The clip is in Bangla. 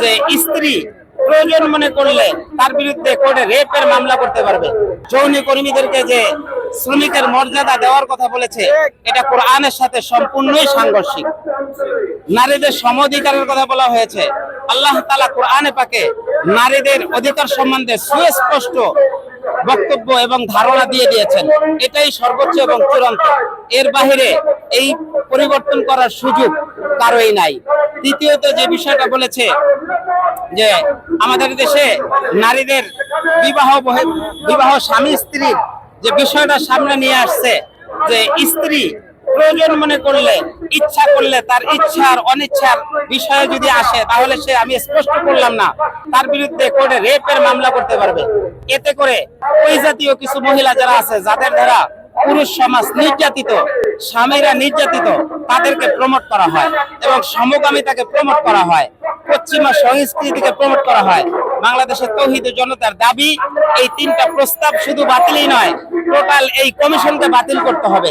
যে স্ত্রী প্রয়োজন মনে করলে তার বিরুদ্ধে কোর্টে রেপের মামলা করতে পারবে। যৌনি কর্মীদেরকে যে শ্রমিকের মর্যাদা দেওয়ার কথা বলেছে, এটা কোরআনের সাথে সম্পূর্ণই সাংঘর্ষিক। নারীদের সম অধিকারের কথা বলা হয়েছে। আল্লাহ তালা কোরআনে পাকে নারীদের অধিকার সম্বন্ধে সুস্পষ্ট বক্তব্য এবং ধারণা দিয়ে দিয়েছেন। এটাই সর্বোচ্চ এবং চূড়ান্ত। এর বাহিরে এই পরিবর্তন করার সুযোগ কারোই নাই। দ্বিতীয়ত যে বিষয়টা বলেছে যে আমাদের দেশে নারীদের বিবাহ বিবাহ স্বামী স্ত্রীর যে বিষয়টা সামনে নিয়ে আসছে, যে স্ত্রী প্রয়োজন মনে করলে, ইচ্ছা করলে, তার ইচ্ছার অনিচ্ছার বিষয়ে যদি আসে, তাহলে সে, আমি স্পষ্ট করলাম না, তার বিরুদ্ধে কোর্টে রেপের মামলা করতে পারবে। এতে করে ওই জাতীয় কিছু মহিলা যারা আছে, যাদের দ্বারা পুরুষ সমাজ নির্যাতিত, স্বামীরা নির্যাতিত, তাদেরকে প্রমোট করা হয় এবং সমকামিতাকে প্রমোট করা হয়। পশ্চিমা সংস্কৃতিকে প্রমোট করা হয়। বাংলাদেশের তৌহিদ জনতার দাবি, এই তিনটা প্রস্তাব শুধু বাতিলই নয় টোটাল এই কমিশনকে বাতিল করতে হবে।